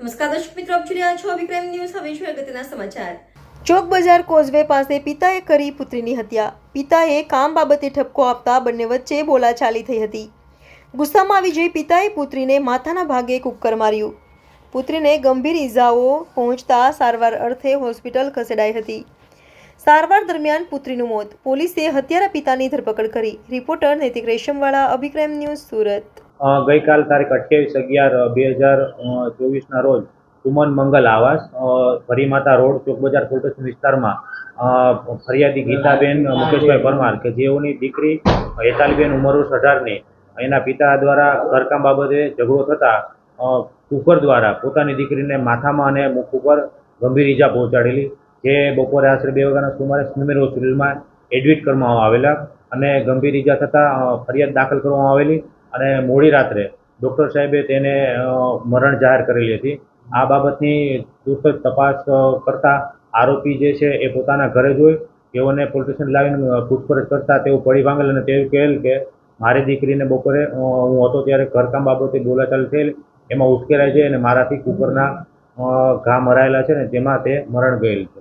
નમસ્કાર દર્શક મિત્રો, આપ જોઈ રહ્યા છો વિક્રમ ન્યૂઝ. હવે જોઈએ અગત્યના સમાચાર. ચોક બજાર કોઝવે પાસે પિતાએ કરી પુત્રીની હત્યા. પિતાએ કામ બાબતે ઠપકો આપતા બંને વચ્ચે બોલાચાલી થઈ હતી. ગુસ્સામાં આવી જઈ પિતાએ પુત્રીને માથાના ભાગે કુક્કર માર્યું. પુત્રીને ગંભીર ઈજાઓ પહોંચતા સારવાર અર્થે હોસ્પિટલ ખસેડાઈ હતી. સારવાર દરમિયાન પુત્રીનું મોત. પોલીસે હત્યારા પિતાની ધરપકડ કરી. રિપોર્ટર નૈતિક રેશમવાળા અભિક્રમ ન્યૂઝ સુરત. ગઈકાલ તારીખ અઠ્યાવીસ અગિયાર બે હજાર ચોવીસના રોજ સુમન મંગલ આવાસ ફરીમાતા રોડ ચોક બજાર પોલીસ વિસ્તારમાં ફરિયાદી ગીતાબેન મુકેશભાઈ પરમાર કે જેઓની દીકરી હેતાલીબેન ઉંમર વર્ષ અઢારને, એના પિતા દ્વારા ઘરકામ બાબતે ઝઘડો થતાં કુકર દ્વારા પોતાની દીકરીને માથામાં અને મુખ ઉપર ગંભીર ઈજા પહોંચાડેલી, જે બપોરે આશરે બે વાગ્યાના સુમારે સ્મીમેર હોસ્પિટલમાં એડમિટ કરવામાં આવેલા અને ગંભીર ઈજા થતાં ફરિયાદ દાખલ કરવામાં આવેલી અને મોડી રાત્રે ડૉક્ટર સાહેબે તેને મરણ જાહેર કરેલી હતી. આ બાબતની તુરત તપાસ કરતાં આરોપી જે છે એ પોતાના ઘરે જોઈ તેઓને પોલીસ સ્ટેશન લાવીને પૂછપરછ કરતાં તેઓ પડી ભાંગેલ અને તેવું કહેલ કે મારી દીકરીને બપોરે હું હતો ત્યારે ઘરકામ બાબતે બોલાચાલી થયેલ. એમાં ઉશ્કેરાય છે અને મારાથી કુકરના ઘા મરાયેલા છે ને તેમાં તે મરણ ગયેલ છે.